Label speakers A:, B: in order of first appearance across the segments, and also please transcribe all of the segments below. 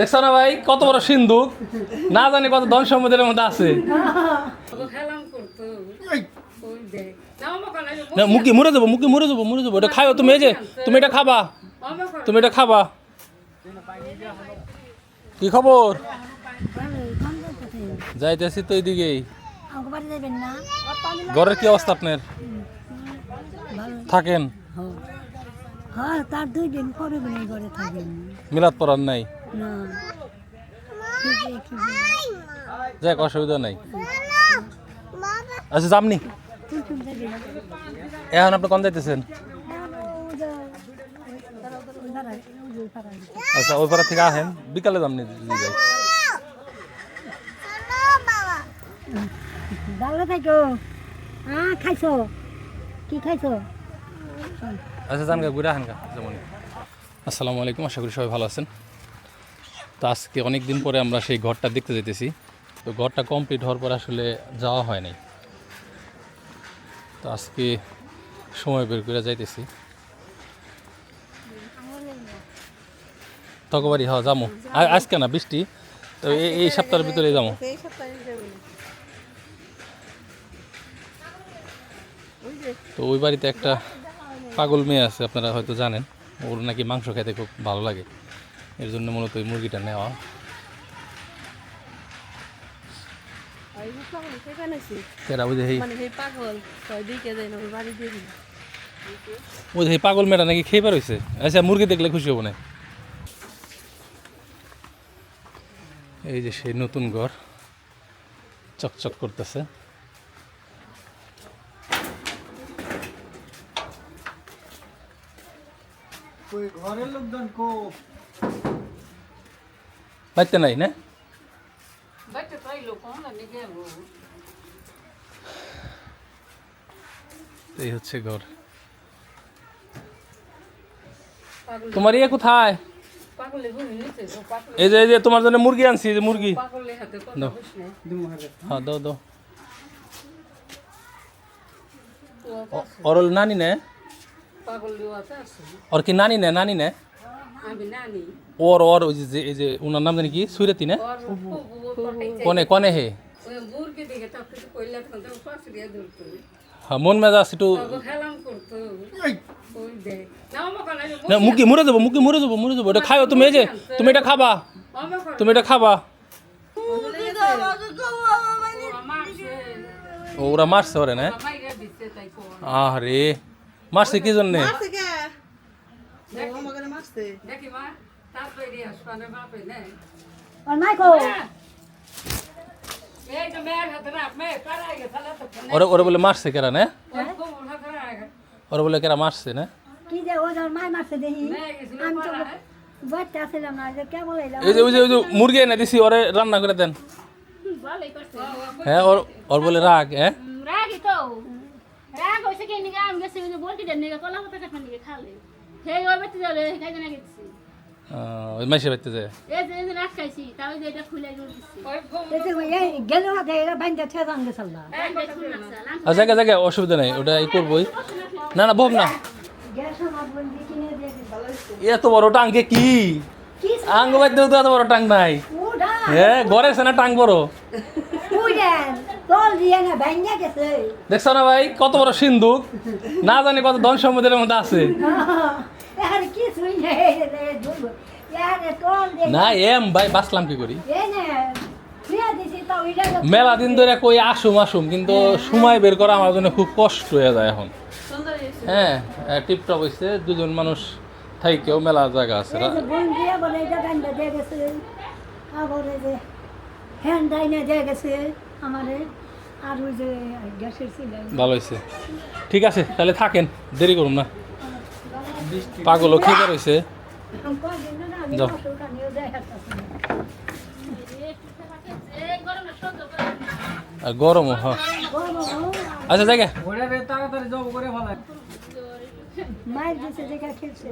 A: দেখছ না ভাই? কত বড় সিন্ধুক? না জানি কত ধন সম্পদের মধ্যে আছে। মুখে মরে যাব মুখে মরে যাব মরে যাব এটা খাও তুমি এই যে তুমি এটা খাবা। তুমি এটা খাবা। কি খবর? যাইতেছি তো এইদিকেই।
B: না
A: ঘরের কি অবস্থা আপনার? থাকেন?
B: হ্যাঁ
A: মিলাদ পড়ার নাই। যাক অসুবিধা নাই। আচ্ছা যামনি। এখন আপনি কোন যাইতেছেন। আচ্ছা ওই পাড়া থেকে আসেন। বিকালে যামনি যাই।
B: ভালো থাকো। হ্যাঁ খাইছো? কি খাইছো?
A: আচ্ছা জান গা ঘুরে আহেন গা যেমন। আসসালামু আলাইকুম আশা করি সবাই ভালো আছেন। তো আজকে অনেক দিন পরে আমরা সেই ঘরটা দেখতে যেতেছি। তো ঘরটা কমপ্লিট হওয়ার পর আসলে যাওয়া হয় নাই। তো আজকে সময় বের করে যাইতেছি। তকবারি হ্যাঁ যাব আজকে না বৃষ্টি? তো এই- এই সপ্তাহের ভিতরে যাব তো ওই বাড়িতে একটা পাগল মেয়ে আছে আপনারা হয়তো জানেন। ওর নাকি মাংস খেতে খুব ভালো লাগে। এর জন্য মূলত ওই মুরগিটা নেওয়া। এই
C: মানে পাগল ওই
A: যে মেয়েটা নাকি খেয়ে পারছে আচ্ছা মুরগি দেখলে খুশি হব না। এই যে সেই নতুন ঘর চকচক করতেছে।
D: ঘরের লোকজন কো
A: বাড়িতে নাই না
E: বাইতে পাইলো কোন লাগে গেল
A: এই হচ্ছে ঘর তোমার ইয়ে কোথায়
E: পাগলে ঘুরে নিতে তো পাগলে
A: এই যে এই যে তোমার জন্য মুরগি আনছি এই যে মুরগি
E: পাগলে হাতে কথা
A: দাও।
E: বুঝলে
A: হ্যাঁ দাও দাও অরল নানি নে
E: পাগল লিও আছে আছে
A: ওর কি নানি নে নানি নে
E: আমি নানি
A: ওর ওর ওই যে এই যে ওনার নাম জানি কি সুরেতি না
E: ওর ফুবু পাঠাইছে
A: কনে কনে হে
E: ওই বুরকে দেখে তো কিছু কইলা তখন তো পাশ দিয়ে ধরতো
A: হ্যাঁ মন মেজাজ একটু
E: তবে খেলাম করতো ওই দেখ না আমার কানে
A: না মুখে মরে যাব মুখে মরে যাব মরে যাব এটা খাও তুমি এই যে তুমি এটা খাবা
E: আমার কানে
A: তুমি এটা খাবা
E: আমার
A: ও, ওরা মারছে ওরে না
E: মাইরা দিচ্ছে তাই কোন
A: আরে মারছে কি জন্যে
E: দেখি মা তারপরে দিয়ে আসবানে বাপে নেই
B: আর মাইকো
E: এই তো মেয়ের হাতে না মেয়ে কারাই গেছে তো ফোনে
A: ওরে ওরে বলে মারছে কেরা না
E: ওই কোমর হাতে রাখা
A: ওরে বলে কেরা মারছে না
B: কি যে ও যার মাই মারছে দেখি
E: মেয়ে গেছিল
B: আমি তো
E: পাড়ায়
B: বাচ্চা আসলাম না যে কেমন এলাম
A: এই যে ওই যে ওই যে মুরগি এনে দিছি ওরে রান্না করে দেন হ্যাঁ ওর ওর বলে রাগ হ্যাঁ
F: রাগি তো রাগ হয়েছে কি নিকে আমি গেছি ওই যে বলটি দেন নিকে কলা পাতা কাটা নিকে খালে সেই ওই বেতে যাবে খাই জানা গেছি।
A: ওই মাসে বাড়িতে যায়?
F: এই যে এই যে খাইছি তাও যে এটা খুলে
E: কোমর
B: এই যে এই গেল হাতে এরা বাইন্দা ছেদান গেছাল না
A: আর জায়গা জায়গা অসুবিধা নেই ওটা ই করবোই। না না বব না। এত বড় টাঙ্কে কি?
B: কি
A: আঙ্গ বাড়িতেও তো এত বড় টাং নাই। হ্যাঁ ঘরে না টাং বড়? দেখছ না ভাই কত বড় সিন্ধুক? না জানি কত ধন সম্পদের মধ্যে আছে। না এম ভাই বাঁচলাম কি করি? মেলা দিন ধরে কই আসুম আসুম কিন্তু সময় বের করা আমার জন্য খুব কষ্ট হয়ে যায় এখন। হ্যাঁ টিপটপ হয়েছে দুজন মানুষ থাইকেও মেলা জায়গা আছে।
B: গেছে। আবার আর ওই যে গ্যাসের
A: ভালো হয়েছে। ঠিক আছে তাহলে থাকেন দেরি করুন না। পাগলও খেয়ে রয়েছে। যাও।
F: গরমে
A: হ্যাঁ। আচ্ছা জায়গা।
D: ওরা তাড়াতাড়ি জব করে ভালো
B: মায়ের দিছে দেখা দিল দিল।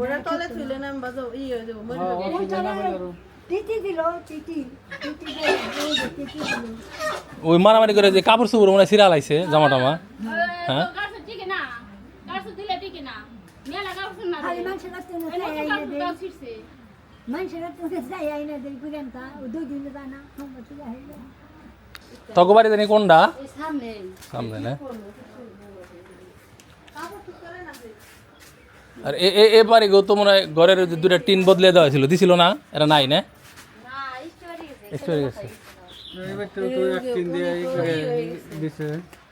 A: ওই মারামারি করে যে কাপড় চোপড় মনে হয় সিরা লাইছে জামা টামা। হ্যাঁ? বাড়ি জানি কোনটা?
F: এই সামনে।
A: সামনে না? আর এ এ- এ গো তো মনে হয় ঘরের দুটা টিন বদলে দেওয়া ছিল। দিছিল না? এটা নাই না?
F: না গেছে।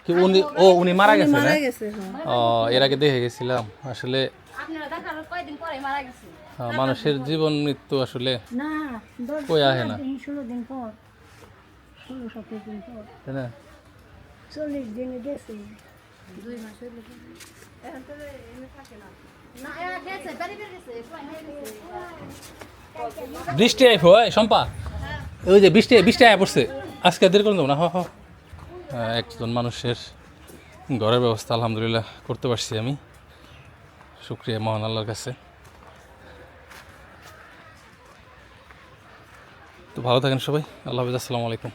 A: কি উনি ও উনি মারা গেছে না?
B: মারা গেছে হ্যাঁ।
A: ও এর আগে দেখে গেছিলাম। আসলে
F: আপনারা দেখার কয়দিন পরে মারা গেছে?
A: আহ, মানুষের জীবন মৃত্যু আসলে কই আহে না। তাই না?
C: চল্লিশ দিনে গেছে।
F: গেছে কয় হয়ে গেছে।
A: বৃষ্টি আইব ওই যে বৃষ্টি বৃষ্টি আয় পড়ছে। আজকে দেরি করে দেবো না হ হ আহ, একজন মানুষের ঘরের ব্যবস্থা আলহামদুলিল্লাহ করতে পারছি আমি। শুক্রিয়া মহান আল্লাহর কাছে। তো ভালো থাকেন সবাই আল্লাহ হাফিজ আসসালামু আলাইকুম।